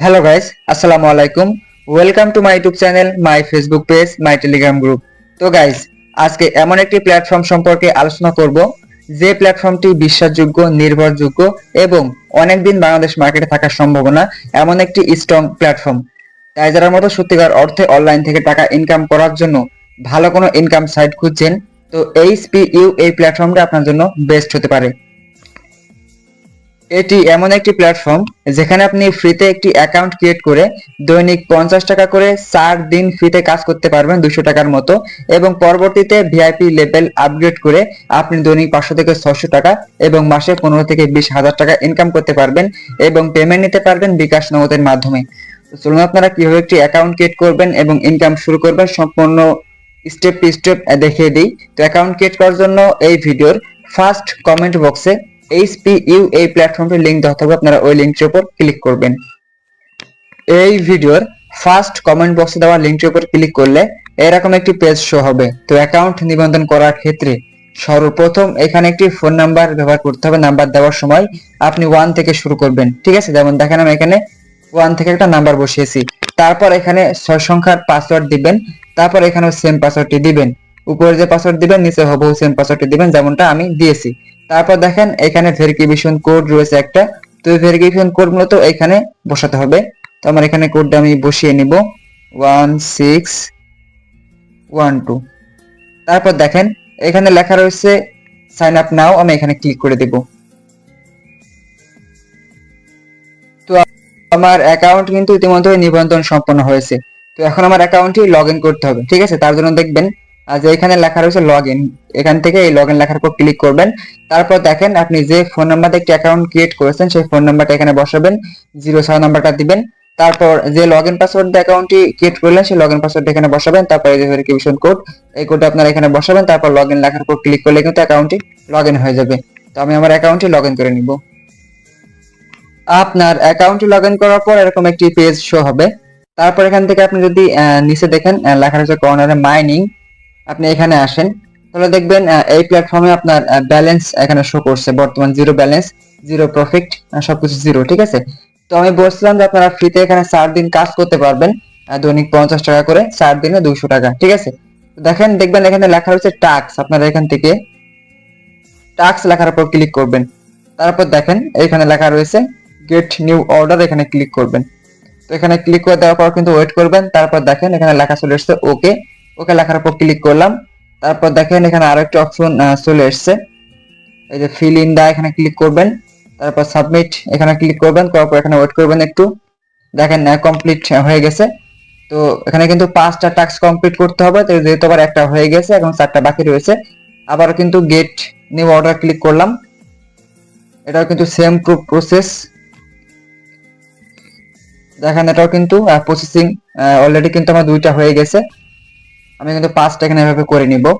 Hello guys আসসালামু আলাইকুম welcome to my YouTube channel my Facebook page my Telegram group তো guys আজকে এমন একটি প্ল্যাটফর্ম সম্পর্কে আলোচনা করব, যে প্ল্যাটফর্মটি বিশ্বাসযোগ্য, নির্ভরযোগ্য এবং অনেকদিন বাংলাদেশ মার্কেটে থাকার সম্ভাবনা এমন একটি স্ট্রং প্ল্যাটফর্ম তাই যারা মতো সত্যিকার অর্থে অনলাইন থেকে টাকা ইনকাম করার জন্য ভালো কোনো ইনকাম সাইট খুঁজছেন, তো এইচপিইউ এই প্ল্যাটফর্মটা আপনার জন্য বেস্ট হতে পারে। এটি এমন একটি প্ল্যাটফর্ম যেখানে আপনি ফ্রিতে একটি অ্যাকাউন্ট ক্রিয়েট করে দৈনিক পঞ্চাশ টাকা করে চার দিন ফ্রিতে কাজ করতে পারবেন দুশো টাকার মতো এবং পরবর্তীতে ভিআইপি লেভেল আপগ্রেড করে আপনি দৈনিক পাঁচশো থেকে ছশো টাকা এবং মাসে পনেরো থেকে বিশ হাজার টাকা ইনকাম করতে পারবেন এবং পেমেন্ট নিতে পারবেন বিকাশ নগদের মাধ্যমে। চলুন আপনারা কীভাবে একটি অ্যাকাউন্ট ক্রিয়েট করবেন এবং ইনকাম শুরু করবেন সম্পূর্ণ স্টেপ টু স্টেপ দেখিয়ে দিই। তো অ্যাকাউন্ট ক্রিয়েট করার জন্য এই ভিডিওর ফার্স্ট কমেন্ট বক্সে এইচপিইউ এই প্ল্যাটফর্মটির লিংক দেওয়া থাকবে। আপনারা ওই লিঙ্কটির উপর ক্লিক করবেন। এই ভিডিওর ফার্স্ট কমেন্ট বক্সে দেওয়া লিঙ্কটির উপর ক্লিক করলে এরকম একটি পেজ শো হবে। তো অ্যাকাউন্ট নিবন্ধন করার ক্ষেত্রে সর্বপ্রথম এখানে একটি ফোন নাম্বার ব্যবহার করতে হবে। নাম্বার দেওয়ার সময় আপনি ওয়ান থেকে শুরু করবেন। ঠিক আছে? যেমন দেখেন, আমি এখানে ওয়ান থেকে একটা নাম্বার বসিয়েছি। তারপর এখানে ছয় সংখ্যার পাসওয়ার্ড দিবেন। তারপর এখানে সেম পাসওয়ার্ডটি দিবেন। উপরে যে পাসওয়ার্ড দিবেন, নিচে হবু সেম পাসওয়ার্ডটি দিবেন, যেমনটা আমি দিয়েছি। তারপর দেখেন, এখানে ভেরিফিকেশন কোড রয়েছে একটা। তো ভেরিফিকেশন কোড মূলত এখানে বসাতে হবে। তো আমার এখানে কোডটা আমি বসিয়ে নিব। ওয়ান সিক্স ওয়ান টু তারপর দেখেন, এখানে লেখা রয়েছে সাইন আপ নাও আমি এখানে ক্লিক করে দিব। তো আমার অ্যাকাউন্ট কিন্তু ইতিমধ্যে নিবন্ধন সম্পন্ন হয়েছে। তো এখন আমার অ্যাকাউন্টটি লগ করতে হবে, ঠিক আছে? তার জন্য দেখবেন যে এখানে লেখা রয়েছে লগ ইন এখান থেকে এই লগ ইন লেখার উপর ক্লিক করবেন। তারপর দেখেন আপনি যে ফোন নাম্বার একটি অ্যাকাউন্ট ক্রিয়েট করেছেন, সেই ফোন নাম্বারটা এখানে বসাবেন জিরো নাম্বারটা দিবেন। তারপর যে লগ ইন পাসওয়ার্ড অ্যাকাউন্টটি ক্রিয়েট করলেন, সেই লগ ইন পাসওয়ার্ড এখানে বসাবেন। তারপর এই ভেরিফিকেশন কোড এই কোডটা এখানে বসাবেন। তারপর লগ ইন লেখার উপর ক্লিক করলে কিন্তু অ্যাকাউন্টটি লগ ইন হয়ে যাবে। তো আমি আমার অ্যাকাউন্টটি লগ ইন করে নিব। আপনার অ্যাকাউন্টটি লগ ইন করার পর এরকম একটি পেজ শো হবে। তারপর এখান থেকে আপনি যদি নিচে দেখেন লেখা রয়েছে কর্নারে মাইনিং আপনি এখানে আসেন। তাহলে দেখবেন এই প্ল্যাটফর্মে আপনার ব্যালেন্স এখানে শো করছে। বর্তমান জিরো ব্যালেন্স জিরো প্রফিট সবকিছু জিরো ঠিক আছে? তো আমি বলছিলাম যে আপনারা ফ্রিতে এখানে চার দিন কাজ করতে পারবেন দৈনিক পঞ্চাশ টাকা করে, চার দিনে দুইশো টাকা, ঠিক আছে? দেখেন, দেখবেন এখানে লেখা রয়েছে টাক্স আপনারা এখান থেকে টাক্স লেখার উপর ক্লিক করবেন। তারপর দেখেন, এখানে লেখা রয়েছে গেট নিউ অর্ডার এখানে ক্লিক করবেন। তো এখানে ক্লিক করে দেওয়ার পর কিন্তু ওয়েট করবেন। তারপর দেখেন, এখানে লেখা চলে এসেছে ওকে ওকে লেখার উপর ক্লিক করলাম। তারপর দেখেন এখানে আরও একটা অপশন চলে এসেছে। এই যে ফিল ইন দা এখানে ক্লিক করবেন। তারপর সাবমিট এখানে ক্লিক করবেন। করার পর এখানে ওয়েট করবেন একটু। দেখেন কমপ্লিট হয়ে গেছে। তো এখানে কিন্তু পাঁচটা টাস্ক কমপ্লিট করতে হবে। তো যেহেতু আবার একটা হয়ে গেছে এখন চারটা বাকি রয়েছে আবার কিন্তু গেট নিউ অর্ডার ক্লিক করলাম। এটাও কিন্তু সেম প্রসেস দেখেন, এটাও কিন্তু প্রসেসিং অলরেডি কিন্তু আমার দুইটা হয়ে গেছে। আমি কিন্তু পাঁচটা এখানে এভাবে করে নিব।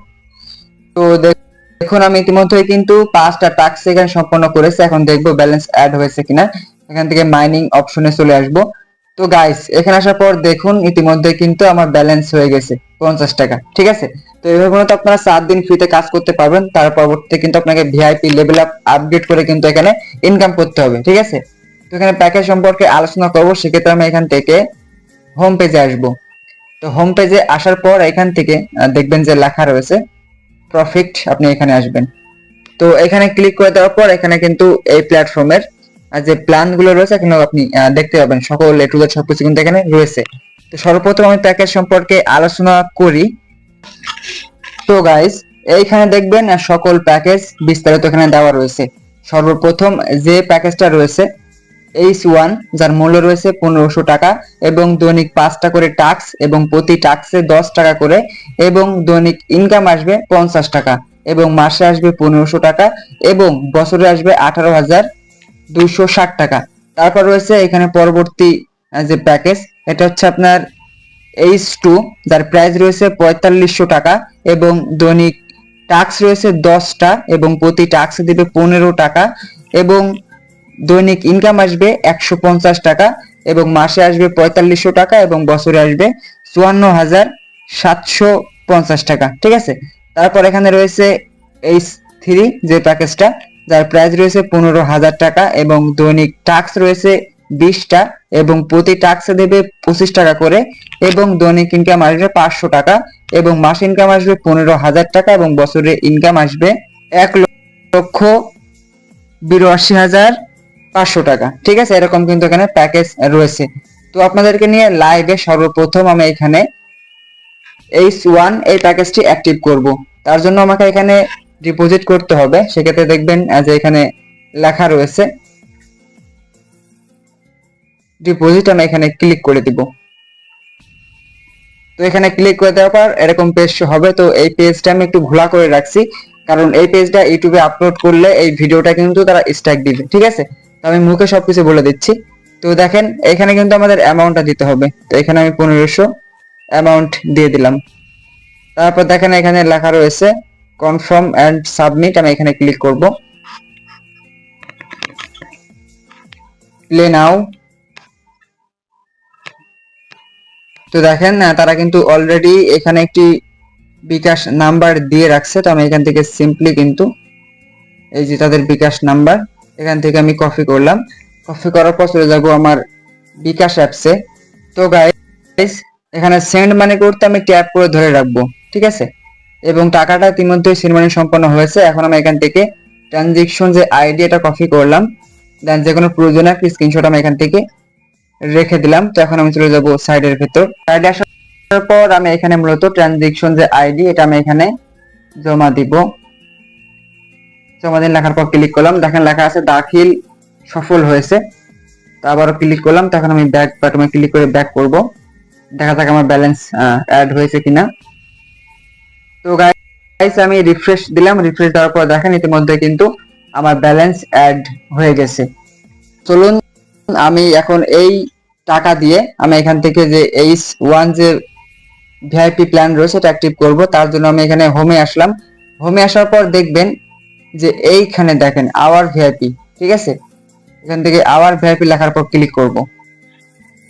তো দেখ- দেখুন, আমি ইতিমধ্যে কিন্তু পাঁচটা টাস্ক এখানে সম্পন্ন করেছি। এখন দেখব ব্যালেন্স অ্যাড হয়েছে কিনা। এখান থেকে মাইনিং অপশনে চলে আসব। তো গাইস এখানে আসার পর দেখুন ইতিমধ্যে কিন্তু আমার ব্যালেন্স হয়ে গেছে পঞ্চাশ টাকা। ঠিক আছে? তো এইভাবে মূলত আপনারা সাত দিন ফ্রিতে কাজ করতে পারবেন। তার পরবর্তীতে কিন্তু আপনাকে ভিআইপি লেভেল আপ আপডেট করে কিন্তু এখানে ইনকাম করতে হবে। ঠিক আছে? তো এখানে প্যাকেজ সম্পর্কে আলোচনা করব। সেক্ষেত্রে আমি এখান থেকে হোম পেজে আসব। তো হোম পেজে আসার পর এখান থেকে দেখবেন যে লেখা রয়েছে প্রফিট আপনি এখানে আসবেন। তো এখানে ক্লিক করে দেওয়ার পর এখানে কিন্তু এই প্ল্যাটফর্মের যে প্ল্যানগুলো রয়েছে এখানে আপনি দেখতে পাবেন সকল এ টু সবকিছু কিন্তু এখানে রয়েছে। তো সর্বপ্রথম আমি প্যাকেজ সম্পর্কে আলোচনা করি। তো গাইস এইখানে দেখবেন সকল প্যাকেজ বিস্তারিত এখানে দেওয়া রয়েছে। সর্বপ্রথম যে প্যাকেজটা রয়েছে এইচ ওয়ান যার মূল্য রয়েছে পনেরোশো টাকা, এবং দৈনিক পাঁচটা করে টাক্স এবং প্রতি টাক্সে দশ টাকা করে, এবং দৈনিক ইনকাম আসবে পঞ্চাশ টাকা, এবং মাসে আসবে পনেরোশো টাকা, এবং বছরে আসবে আঠারো হাজার দুইশো ষাট টাকা। তারপর রয়েছে এখানে পরবর্তী যে প্যাকেজ এটা হচ্ছে আপনার এইচ টু যার প্রাইস রয়েছে পঁয়তাল্লিশশো টাকা, এবং দৈনিক টাক্স রয়েছে দশটা, এবং প্রতি টাক্সে দিবে পনেরো টাকা, এবং দৈনিক ইনকাম আসবে একশো পঞ্চাশ টাকা এবং মাসে আসবে পঁয়তাল্লিশশো টাকা এবং বছরে আসবে চুয়ান্ন হাজার সাতশো পঞ্চাশ টাকা, ঠিক আছে? তারপর এখানে রয়েছে এইচ থ্রি যে প্যাকেজটা, যার প্রাইস রয়েছে পনেরো হাজার টাকা এবং দৈনিক টাক্স রয়েছে বিশটা এবং প্রতি টাক্সে দেবে পঁচিশ টাকা করে এবং দৈনিক ইনকাম আসবে পাঁচশো টাকা এবং মাস ইনকাম আসবে পনেরো হাজার টাকা এবং বছরে ইনকাম আসবে এক লক্ষ বিরাশি হাজার পাঁচশো টাকা। ঠিক আছে? এরকম কিন্তু এখানে প্যাকেজ রয়েছে। তো আপনাদেরকে নিয়ে লাইভে সর্বপ্রথম আমি এখানে এইচ ওয়ান এই প্যাকেজটি অ্যাক্টিভ করব। তার জন্য আমাকে এখানে ডিপোজিট করতে হবে। সেক্ষেত্রে দেখবেন যে এখানে লেখা রয়েছে ডিপোজিট আমি এখানে ক্লিক করে দিব। তো এখানে ক্লিক করে দেওয়ার পর এরকম পেজ হবে। তো এই পেজটা আমি একটু ঘোলা করে রাখছি। কারণ এই পেজটা ইউটিউবে আপলোড করলে এই ভিডিওটা কিন্তু তারা স্ট্যাক দিবে। ঠিক আছে? আমি মুখে সবকিছু বলে দিচ্ছি। তো দেখেন, এখানে কিন্তু আমাদের অ্যামাউন্টটা দিতে হবে। তো এখানে আমি পনেরোশো অ্যামাউন্ট দিয়ে দিলাম। তারপর দেখেন এখানে লেখা রয়েছে কনফার্ম অ্যান্ড সাবমিট আমি এখানে ক্লিক করব। প্লে নাও তো দেখেন তারা কিন্তু অলরেডি এখানে একটি বিকাশ নাম্বার দিয়ে রাখছে। তো আমি এখান থেকে সিম্পলি কিন্তু এই যে তাদের বিকাশ নাম্বার এখান থেকে আমি কপি করলাম। কপি করার পর চলে যাব আমার বিকাশ অ্যাপসে তো গাইস এখানে সেন্ড মানি করতে আমি ট্যাপ করে ধরে রাখব, ঠিক আছে? এবং টাকাটা ইতিমধ্যে সেন্ড মানি সম্পন্ন হয়েছে। এখন আমি এখান থেকে ট্রানজেকশন যে আইডি এটা কপি করলাম। দেন যে কোনো প্রয়োজনে একটি স্ক্রিনশট আমি এখান থেকে রেখে দিলাম। তো এখন আমি চলে যাব সাইডের ভেতর। সাইডে আসার পর আমি এখানে মূলত ট্রানজেকশন যে আইডি এটা আমি এখানে জমা দিব। জমা লেখার পর ক্লিক করলাম। দেখেন লেখা আছে, দাখিল সফল হয়েছে। তো আবারও ক্লিক করলাম। তখন আমি ব্যাক বাটনে ক্লিক করে ব্যাক করব। দেখা যাক আমার ব্যালেন্স অ্যাড হয়েছে কিনা। তো গাইস আমি রিফ্রেশ দিলাম। রিফ্রেশ দেওয়ার পর দেখেন ইতিমধ্যে কিন্তু আমার ব্যালেন্স অ্যাড হয়ে গেছে। চলুন, আমি এখন এই টাকা দিয়ে আমি এখান থেকে যে এইচ ওয়ান যে ভিআইপি প্ল্যান রয়েছে, এটা অ্যাক্টিভ করব। তার জন্য আমি এখানে হোমে আসলাম। হোমে আসার পর দেখবেন যে এইখানে দেখেন, আওয়ার ভিআইপি ঠিক আছে? এখান থেকে আওয়ার ভিআইপি লেখার পর ক্লিক করব।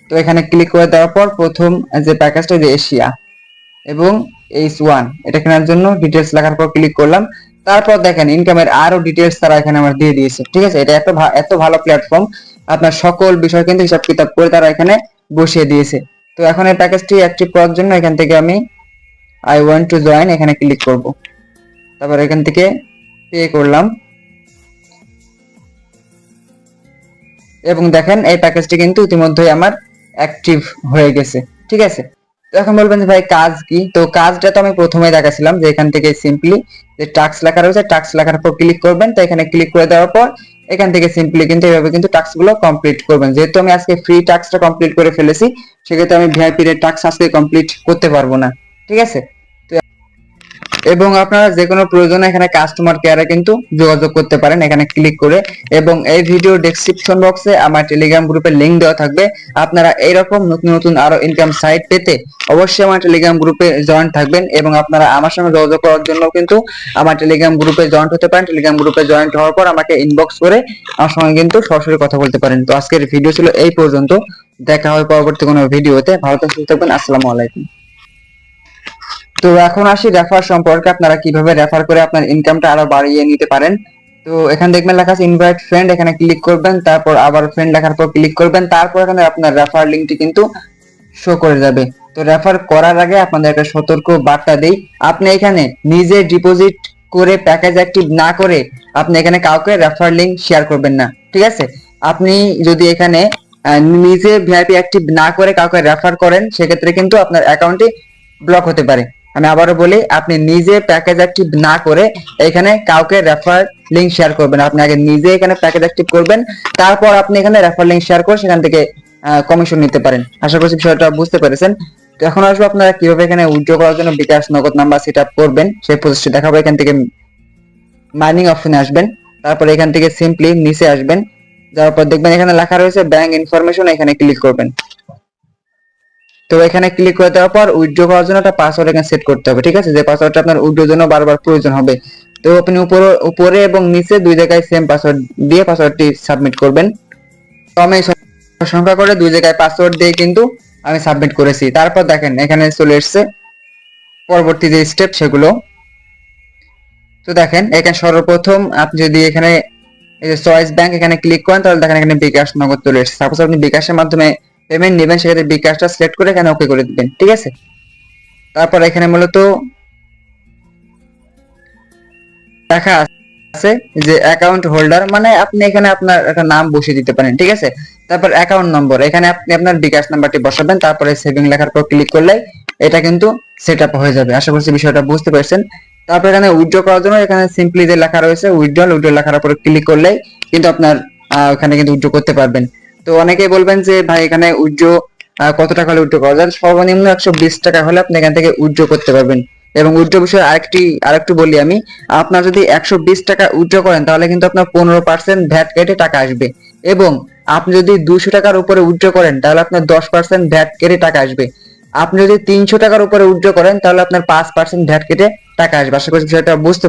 তো এখানে ক্লিক করে দেওয়ার পর প্রথম যে প্যাকেজটা যে এশিয়া এবং এইচ ওয়ান এটা কেনার জন্য ডিটেলস লেখার পর ক্লিক করলাম। তারপর দেখেন ইনকামের আরও ডিটেলস তারা এখানে আমার দিয়ে দিয়েছে, ঠিক আছে? এটা এত এত ভালো প্ল্যাটফর্ম আপনার সকল বিষয় কিন্তু হিসাব কিতাব করে তারা এখানে বসিয়ে দিয়েছে। তো এখন এই প্যাকেজটি অ্যাক্টিভ করার জন্য এখান থেকে আমি আই ওয়ান্ট টু জয়েন এখানে ক্লিক করব। তারপর এখান থেকে পে করলাম। এবং দেখেন, এই প্যাকেজটি কিন্তু ইতিমধ্যেই আমার অ্যাক্টিভ হয়ে গেছে। ঠিক আছে? তো এখন বলবেন যে, ভাই, কাজ কি? তো কাজটা তো আমি প্রথমে দেখাছিলাম যে, এখান থেকে সিম্পলি যে টাস্ক লেখা রয়েছে টাস্ক লেখার পর ক্লিক করবেন। তো এখানে ক্লিক করে দেওয়ার পর, এখান থেকে সিম্পলি কিন্তু এইভাবে কিন্তু টাস্কগুলো কমপ্লিট করবেন। যেহেতু আমি আজকে ফ্রি টাস্কটা কমপ্লিট করে ফেলেছি, সেক্ষেত্রে আমি ভিআইপি এর টাস্ক আজকে কমপ্লিট করতে পারব না। ঠিক আছে? এবং আপনারা যে কোনো প্রয়োজনে এখানে কাস্টমার কেয়ারে কিন্তু যোগাযোগ করতে পারেন এখানে ক্লিক করে। এবং এই ভিডিও ডেসক্রিপশন বক্সে আমার টেলিগ্রাম গ্রুপের লিংক দেওয়া থাকবে। আপনারা এইরকম নতুন নতুন আরও ইনকাম সাইট পেতে অবশ্যই আমার টেলিগ্রাম গ্রুপে জয়েন থাকবেন এবং আপনারা আমার সঙ্গে যোগাযোগ করার জন্য কিন্তু আমার টেলিগ্রাম গ্রুপে জয়েন্ট হতে পারেন। টেলিগ্রাম গ্রুপে জয়েন্ট হওয়ার পর আমাকে ইনবক্স করে আমার সঙ্গে কিন্তু সরাসরি কথা বলতে পারেন। তো আজকের ভিডিও ছিল এই পর্যন্ত। দেখা হয় পরবর্তী কোনো ভিডিওতে ভালো থাকবেন। আসসালামু আলাইকুম। তো এখন আসি রেফার সম্পর্কে, আপনারা কীভাবে রেফার করে আপনার ইনকামটা আরও বাড়িয়ে নিতে পারেন। তো এখানে দেখবেন লেখা আছে ইনভাইট ফ্রেন্ড এখানে ক্লিক করবেন, তারপর আবার ফ্রেন্ড লেখার পর ক্লিক করবেন, তারপর এখানে আপনার রেফার লিঙ্কটি কিন্তু শো করে যাবে। তো রেফার করার আগে আপনাদের একটা সতর্ক বার্তা দেই, আপনি এখানে নিজে ডিপোজিট করে প্যাকেজ অ্যাক্টিভ না করে আপনি এখানে কাউকে রেফার লিঙ্ক শেয়ার করবেন না, ঠিক আছে? আপনি যদি এখানে নিজে ভিআইপি অ্যাক্টিভ না করে কাউকে রেফার করেন, সেক্ষেত্রে কিন্তু আপনার অ্যাকাউন্টটি ব্লক হতে পারে। আমি আবারও বলি, আপনি নিজে প্যাকেজ অ্যাক্টিভ না করে এখানে কাউকে রেফার লিঙ্ক শেয়ার করবেন। আপনি আগে নিজে এখানে প্যাকেজ অ্যাক্টিভ করবেন, তারপর আপনি এখানে রেফার লিঙ্ক শেয়ার করে সেখান থেকে কমিশন নিতে পারেন। আশা করছি বিষয়টা বুঝতে পেরেছেন। তো এখন আসব আপনারা কীভাবে এখানে উইথড্র করার জন্য বিকাশ নগদ নাম্বার সেট আপ করবেন, সেই প্রসেসটি দেখাবো। এখান থেকে মাইনিং অপশনে আসবেন, তারপর এখান থেকে সিম্পলি নিচে আসবেন। যাওয়ার পর দেখবেন এখানে লেখা রয়েছে ব্যাংক ইনফরমেশন এখানে ক্লিক করবেন। তো এখানে ক্লিক করে দেওয়ার পর উইথড্র করার জন্য একটা পাসওয়ার্ড এখানে সেট করতে হবে, ঠিক আছে? যে পাসওয়ার্ডটা আপনার উইথড্রোর জন্য বারবার প্রয়োজন হবে। তো আপনি উপরে উপরে এবং নিচে দুই জায়গায় সেম পাসওয়ার্ড দিয়ে পাসওয়ার্ডটি সাবমিট করবেন। তো আমি সংখ্যা করে দুই জায়গায় পাসওয়ার্ড দিয়ে কিন্তু আমি সাবমিট করেছি। তারপর দেখেন, এখানে চলে এসেছে পরবর্তী যে স্টেপ সেগুলো। তো দেখেন, এখানে সর্বপ্রথম আপনি যদি এখানে এই যে চয়েস ব্যাংক এখানে ক্লিক করেন, তাহলে দেখেন এখানে বিকাশ নগদ চলে এসেছে। সাপোজ আপনি বিকাশের মাধ্যমে পেমেন্ট নেবেন, সেক্ষেত্রে বিকাশটা সিলেক্ট করে এখানে ওকে করে দিবেন, ঠিক আছে? তারপর এখানে মূলত লেখা আছে যে অ্যাকাউন্ট হোল্ডার মানে আপনি এখানে আপনার একটা নাম বসিয়ে দিতে পারেন, ঠিক আছে? তারপর অ্যাকাউন্ট নম্বর এখানে আপনি আপনার বিকাশ নাম্বারটি বসাবেন, তারপরে সেভিং লেখার পর ক্লিক করলে এটা কিন্তু সেট আপ হয়ে যাবে। আশা করছি বিষয়টা বুঝতে পারছেন। তারপর এখানে উইথড্র করার জন্য এখানে সিম্পলি যে লেখা রয়েছে উইথড্রল উইথড্র লেখার উপর ক্লিক করলেই কিন্তু আপনার ওখানে কিন্তু উইথড্র করতে পারবেন। তো অনেকেই বলবেন যে, ভাই, এখানে উইথড্র কত টাকা হলে উইথড্র করা যায়? সর্বনিম্ন একশো বিশ টাকা হলে আপনি এখান থেকে উইথড্র করতে পারবেন। এবং উইথড্র বিষয়ে আরেকটি, আরেকটু বলি আমি, আপনার যদি একশো বিশ টাকা উইথড্র করেন, তাহলে কিন্তু আপনার পনেরো পার্সেন্ট ভ্যাট কেটে টাকা আসবে। এবং আপনি যদি দুশো টাকার উপরে উইথড্র করেন, তাহলে আপনার দশ পার্সেন্ট ভ্যাট কেটে টাকা আসবে। আপনি যদি তিনশো টাকার উপরে উইথড্র করেন, তাহলে আপনার পাঁচ পার্সেন্ট ভ্যাট কেটে টাকা আসবে। আশা করছি বিষয়টা বুঝতে।